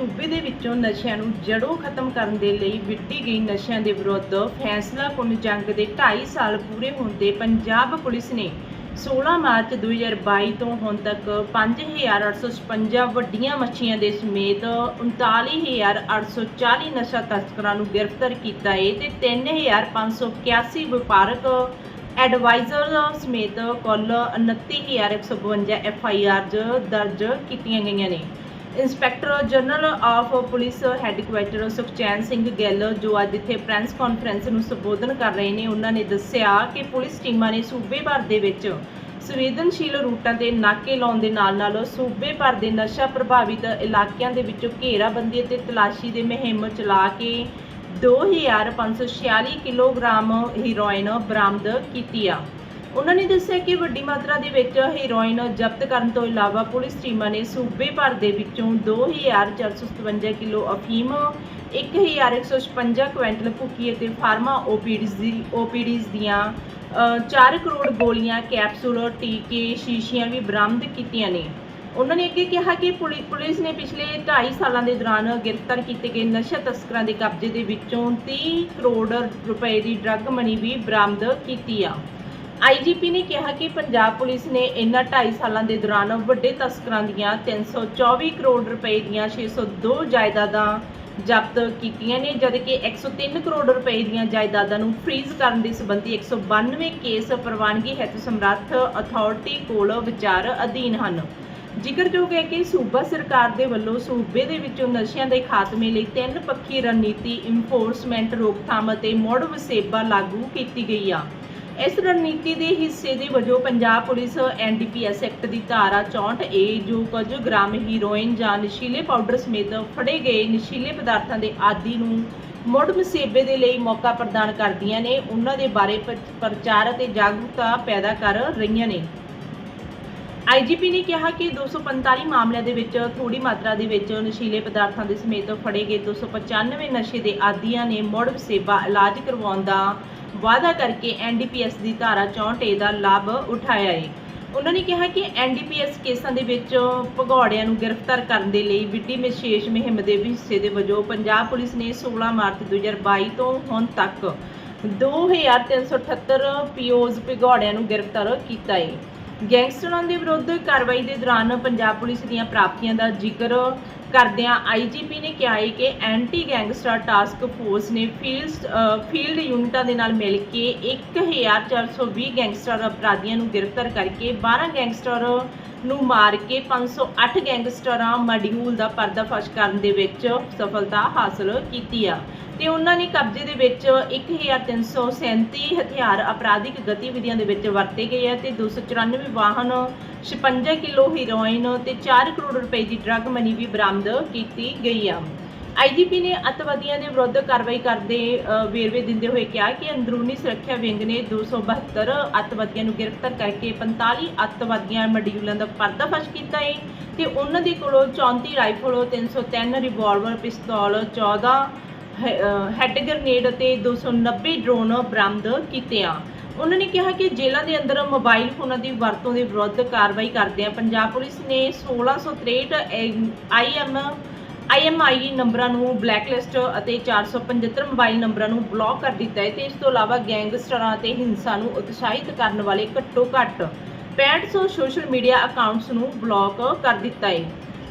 ਸੂਬੇ ਦੇ ਵਿੱਚੋਂ ਨਸ਼ਿਆਂ ਨੂੰ ਜੜੋਂ ਖਤਮ ਕਰਨ ਦੇ ਲਈ ਵਿੱਢੀ ਗਈ ਨਸ਼ਿਆਂ ਦੇ ਵਿਰੁੱਧ ਫੈਸਲਾ ਫੈਸਲਾਕੁੰਨ ਜੰਗ ਦੇ 2.5 ਸਾਲ ਪੂਰੇ ਹੋਣ ਤੇ ਪੰਜਾਬ ਪੁਲਿਸ ਨੇ 16 ਮਾਰਚ 2022 ਤੋਂ ਹੁਣ ਤੱਕ 5856 ਵੱਡੀਆਂ ਮੱਛੀਆਂ ਦੇ ਸਮੇਤ 39840 ਨਸ਼ਾ ਤਸਕਰਾਂ ਨੂੰ ਗ੍ਰਿਫਤਾਰ ਕੀਤਾ ਹੈ ਤੇ 3581 ਵਪਾਰਕ ਐਡਵਾਈਜ਼ਰ ਸਮੇਤ ਕੁੱਲ 29152 ਐਫ ਆਈ ਆਰਜ਼ ਦਰਜ ਕੀਤੀਆਂ ਗਈਆਂ ਨੇ। Inspector general of police headquarter Sukhchain Singh Gill ਜੋ ਅੱਜ ਇੱਥੇ ਪ੍ਰੈਸ ਕਾਨਫਰੰਸ ਨੂੰ ਸੰਬੋਧਨ ਕਰ ਰਹੇ ਨੇ, ਉਹਨਾਂ ਨੇ ਦੱਸਿਆ ਕਿ ਪੁਲਿਸ ਟੀਮਾਂ ਨੇ ਸੂਬੇ ਭਰ ਦੇ ਵਿੱਚ ਸੰਵੇਦਨਸ਼ੀਲ ਰੂਟਾਂ ਤੇ ਨਾਕੇ ਲਾਉਣ ਦੇ ਨਾਲ ਨਾਲ ਸੂਬੇ ਭਰ ਦੇ ਨਸ਼ਾ ਪ੍ਰਭਾਵਿਤ ਇਲਾਕਿਆਂ ਦੇ ਵਿੱਚੋਂ ਘੇਰਾਬੰਦੀ ਅਤੇ ਤਲਾਸ਼ੀ ਦੇ ਮੁਹਿੰਮ ਚਲਾ ਕੇ 2546 ਕਿਲੋਗ੍ਰਾਮ ਹੀਰੋਇਨ ਬਰਾਮਦ ਕੀਤੀ ਆ। ਉਹਨਾਂ ਨੇ ਦੱਸਿਆ ਕਿ ਵੱਡੀ ਮਾਤਰਾ ਦੇ ਵਿੱਚ ਹੀਰੋਇਨ ਜ਼ਬਤ ਕਰਨ ਤੋਂ ਇਲਾਵਾ ਪੁਲਿਸ ਟੀਮਾਂ ਨੇ ਸੂਬੇ ਭਰ ਦੇ ਵਿੱਚੋਂ 2457 ਕਿਲੋ ਅਫੀਮ 1156 ਕੁਇੰਟਲ ਭੁੱਕੀ ਅਤੇ ਫਾਰਮਾ ਓਪੀਡੀਜ਼ ਦੀ ਓਪੀਡੀਜ਼ ਦੀਆਂ ਅ, 4 ਕਰੋੜ ਗੋਲੀਆਂ ਕੈਪਸੂਲ ਟੀਕੇ ਸ਼ੀਸ਼ੀਆਂ ਵੀ ਬਰਾਮਦ ਕੀਤੀਆਂ ਨੇ। ਉਹਨਾਂ ਨੇ ਅੱਗੇ ਕਿਹਾ ਕਿ ਪੁਲਿ- ਪੁਲਿਸ ਨੇ ਪਿਛਲੇ 2.5 ਸਾਲਾਂ ਦੇ ਦੌਰਾਨ ਗ੍ਰਿਫਤਾਰ ਕੀਤੇ ਗਏ ਨਸ਼ਾ ਤਸਕਰਾਂ ਦੇ ਕਬਜ਼ੇ ਦੇ ਵਿੱਚੋਂ 30 ਕਰੋੜ ਰੁਪਏ ਦੀ ਡਰੱਗ ਮਨੀ ਵੀ ਬਰਾਮਦ ਕੀਤੀ ਆ। ਆਈਜੀਪੀ ਨੇ ਕਿਹਾ ਕਿ ਪੰਜਾਬ ਪੁਲਿਸ ਨੇ ਇਨ੍ਹਾਂ 2.5 ਸਾਲਾਂ ਦੇ ਦੌਰਾਨ ਵੱਡੇ ਤਸਕਰਾਂ ਦੀਆਂ 324 ਕਰੋੜ ਰੁਪਏ ਦੀਆਂ 602 ਜਾਇਦਾਦਾਂ ਜ਼ਬਤ ਕੀਤੀਆਂ ਨੇ ਜਦਕਿ 103 ਕਰੋੜ ਰੁਪਏ ਦੀਆਂ ਜਾਇਦਾਦਾਂ ਨੂੰ ਫ੍ਰੀਜ਼ ਕਰਨ ਦੇ ਸੰਬੰਧੀ 192 ਕੇਸ ਪ੍ਰਵਾਨਗੀ ਹੈਤੂ ਸਮਰੱਥ ਅਥਾਰਟੀ ਕੋਲ ਵਿਚਾਰ ਅਧੀਨ ਹਨ। ਜ਼ਿਕਰਯੋਗ ਹੈ ਕਿ ਸੂਬਾ ਸਰਕਾਰ ਦੇ ਵੱਲੋਂ ਸੂਬੇ ਦੇ ਵਿੱਚੋਂ ਨਸ਼ਿਆਂ ਦੇ ਖਾਤਮੇ ਲਈ ਤਿੰਨ ਪੱਖੀ ਰਣਨੀਤੀ ਇਨਫੋਰਸਮੈਂਟ ਰੋਕਥਾਮ ਅਤੇ ਮੁੜ ਵਸੇਬਾ ਲਾਗੂ ਕੀਤੀ ਗਈ ਆ। ਇਸ ਰਣਨੀਤੀ ਦੇ ਹਿੱਸੇ ਦੇ ਵਜੋਂ ਪੰਜਾਬ ਪੁਲਿਸ ਐਨਡੀਪੀਐਸ ਐਕਟ ਦੀ ਧਾਰਾ 64 ਏ ਜੋ ਕੁਝ ਗ੍ਰਾਮ ਹੀਰੋਇਨ ਜਾਂ ਨਸ਼ੀਲੇ ਪਾਊਡਰ ਸਮੇਤ ਫੜੇ ਗਏ ਨਸ਼ੀਲੇ ਪਦਾਰਥਾਂ ਦੇ ਆਦੀ ਨੂੰ ਮੁੜ ਮਸੇਬੇ ਦੇ ਲਈ ਮੌਕਾ ਪ੍ਰਦਾਨ ਕਰਦੀਆਂ ਨੇ, ਉਹਨਾਂ ਦੇ ਬਾਰੇ ਪ੍ਰ- ਪ੍ਰਚਾਰ ਅਤੇ ਜਾਗਰੂਕਤਾ ਪੈਦਾ ਕਰ ਰਹੀਆਂ ਨੇ। ਆਈਜੀਪੀ ਨੇ ਕਿਹਾ ਕਿ 245 ਮਾਮਲਿਆਂ ਦੇ ਵਿੱਚ ਥੋੜੀ ਮਾਤਰਾ ਦੇ ਵਿੱਚ ਨਸ਼ੀਲੇ ਪਦਾਰਥਾਂ ਦੇ ਸਮੇਤ ਫੜੇ ਗਏ 295 ਨਸ਼ੇ ਦੇ ਆਦੀਆਂ ਨੇ ਮੁੜ ਸੇਵਾ ਇਲਾਜ ਕਰਵਾਉਣ ਦਾ ਵਾਅਦਾ ਕਰਕੇ ਐਨਡੀਪੀਐਸ ਦੀ ਧਾਰਾ 64 ਏ ਦਾ ਲਾਭ ਉਠਾਇਆ ਹੈ ਉਹਨਾਂ ਨੇ ਕਿਹਾ ਕਿ ਐਨਡੀਪੀਐਸ ਕੇਸਾਂ ਦੇ ਵਿੱਚ ਭਗੌੜਿਆਂ ਨੂੰ ਗ੍ਰਿਫਤਾਰ ਕਰਨ ਦੇ ਲਈ ਵਿੱਢੀ ਵਿਸ਼ੇਸ਼ ਮੁਹਿੰਮ ਦੇ ਹਿੱਸੇ ਦੇ ਵਜੋਂ ਪੰਜਾਬ ਪੁਲਿਸ ਨੇ 16 ਮਾਰਚ 2022 ਤੋਂ ਹੁਣ ਤੱਕ 2378 ਪੀਓਜ਼ ਭਗੌੜਿਆਂ ਨੂੰ ਗ੍ਰਿਫਤਾਰ ਕੀਤਾ ਹੈ ਗੈਂਗਸਟਰਾਂ ਦੇ ਵਿਰੁੱਧ ਕਾਰਵਾਈ ਦੇ ਦੌਰਾਨ ਪੰਜਾਬ ਪੁਲਿਸ ਦੀਆਂ ਪ੍ਰਾਪਤੀਆਂ ਦਾ ਜ਼ਿਕਰ ਕਰਦਿਆਂ ਆਈਜੀਪੀ ਨੇ ਕਿਹਾ ਹੈ ਕਿ ਐਂਟੀ ਗੈਂਗਸਟਰ ਟਾਸਕ ਫੋਰਸ ਨੇ ਫੀਲਡ ਫੀਲਡ ਯੂਨਿਟਾਂ ਦੇ ਨਾਲ ਮਿਲ ਕੇ 1420 ਗੈਂਗਸਟਰ ਅਪਰਾਧੀਆਂ ਨੂੰ ਗ੍ਰਿਫਤਾਰ ਕਰਕੇ 12 ਗੈਂਗਸਟਰ ਨੂੰ ਮਾਰ ਕੇ 508 ਗੈਂਗਸਟਰਾਂ ਮਡਿਊਲ ਦਾ ਪਰਦਾਫਾਸ਼ ਕਰਨ ਦੇ ਵਿੱਚ ਸਫਲਤਾ ਹਾਸਲ ਕੀਤੀ ਆ। ਤੇ ਉਹਨਾਂ ਨੇ ਕਬਜ਼ੇ ਦੇ ਵਿੱਚ 1337 ਹਥਿਆਰ ਅਪਰਾਧਿਕ ਗਤੀਵਿਧੀਆਂ ਦੇ ਵਿੱਚ ਵਰਤੇ ਗਏ ਆ ਤੇ 294 ਵਾਹਨ 56 ਕਿਲੋ ਹੀਰੋਇਨ ਤੇ 4 ਕਰੋੜ ਰੁਪਏ ਦੀ ਡਰੱਗ ਮਨੀ ਵੀ ਬਰਾਮਦ ਕੀਤੀ ਗਈ ਆ। ਆਈਜੀਪੀ ਨੇ ਅੱਤਵਾਦੀਆਂ ਦੇ ਵਿਰੁੱਧ ਕਾਰਵਾਈ ਕਰਦੇ ਵੇਰਵੇ ਦਿੰਦੇ ਹੋਏ ਕਿਹਾ ਕਿ ਅੰਦਰੂਨੀ ਸੁਰੱਖਿਆ ਵਿੰਗ ਨੇ 272 ਅੱਤਵਾਦੀਆਂ ਨੂੰ ਗ੍ਰਿਫਤਾਰ ਕਰਕੇ 45 ਅੱਤਵਾਦੀਆਂ ਮਡਿਊਲਾਂ ਦਾ ਪਰਦਾਫਾਸ਼ ਕੀਤਾ ਹੈ ਤੇ ਉਹਨਾਂ ਦੇ ਕੋਲੋਂ 34 ਰਾਈਫਲ 303 ਰਿਵਾਲਵਰ ਪਿਸਤੌਲ 14 ਹੈ- ਅ, ਹੈਡ ਗ੍ਰਨੇਡ ਅਤੇ 290 ਡਰੋਨ ਬਰਾਮਦ ਕੀਤੇ ਆ। ਉਹਨਾਂ ਨੇ ਕਿਹਾ ਕਿ ਜੇਲ੍ਹਾਂ ਦੇ ਅੰਦਰ ਮੋਬਾਈਲ ਫੋਨਾਂ ਦੀ ਵਰਤੋਂ ਦੇ ਵਿਰੁੱਧ ਕਾਰਵਾਈ ਕਰਦਿਆਂ ਪੰਜਾਬ ਪੁਲਿਸ ਨੇ 1663 ਆਈਐਮ ਆਈਐਮਆਈ ਨੰਬਰਾਂ ਨੂੰ ਬਲੈਕਲਿਸਟ ਅਤੇ 475 ਮੋਬਾਈਲ ਨੰਬਰਾਂ ਨੂੰ ਬਲੌਕ ਕਰ ਦਿੱਤਾ ਹੈ ਤੇ ਇਸ ਤੋਂ ਇਲਾਵਾ ਗੈਂਗਸਟਰਾਂ ਅਤੇ ਹਿੰਸਾ ਨੂੰ ਉਤਸ਼ਾਹਿਤ ਕਰਨ ਵਾਲੇ ਘੱਟੋ ਘੱਟ 6500 ਸੋਸ਼ਲ ਮੀਡੀਆ ਅਕਾਊਂਟਸ ਨੂੰ ਬਲੌਕ ਕਰ ਦਿੱਤਾ ਹੈ।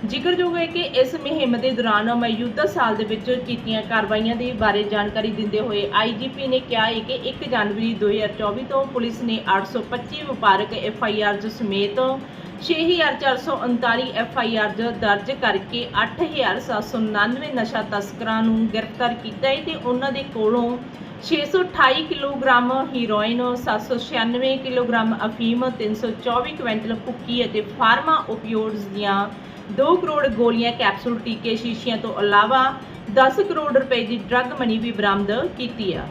ਜ਼ਿਕਰਯੋਗ ਹੈ ਕਿ ਇਸ ਮੁਹਿੰਮ ਦੇ ਦੌਰਾਨ ਮੌਜੂਦਾ ਸਾਲ ਦੇ ਵਿੱਚ ਕੀਤੀਆਂ ਕਾਰਵਾਈਆਂ ਦੇ ਬਾਰੇ ਜਾਣਕਾਰੀ ਦਿੰਦੇ ਹੋਏ ਆਈਜੀਪੀ ਨੇ ਕਿਹਾ ਹੈ ਕਿ 1 ਜਨਵਰੀ 2024 ਤੋਂ ਪੁਲਿਸ ਨੇ 825 ਵਪਾਰਕ ਐਫਆਈਆਰਜ਼ ਸਮੇਤ 6439 ਐਫਆਈਆਰਜ਼ ਦਰਜ ਕਰਕੇ 8799 ਨਸ਼ਾ ਤਸਕਰਾਂ ਨੂੰ ਗ੍ਰਿਫਤਾਰ ਕੀਤਾ ਹੈ ਤੇ ਉਹਨਾਂ ਦੇ ਕੋਲੋਂ 628 ਕਿਲੋਗ੍ਰਾਮ ਹੀਰੋਇਨ 796 ਕਿਲੋਗ੍ਰਾਮ ਅਫੀਮ 324 ਕੁਇੰਟਲ ਭੁੱਕੀ ਅਤੇ ਫਾਰਮਾ ਓਪੀਓਡਸ ਦੀਆਂ 2 ਕਰੋੜ ਗੋਲੀਆਂ ਕੈਪਸੂਲ ਟੀਕੇ ਸ਼ੀਸ਼ਿਆਂ ਤੋਂ ਇਲਾਵਾ 10 ਕਰੋੜ ਰੁਪਏ ਦੀ ਡਰੱਗ ਮਨੀ ਵੀ ਬਰਾਮਦ ਕੀਤੀ ਆ।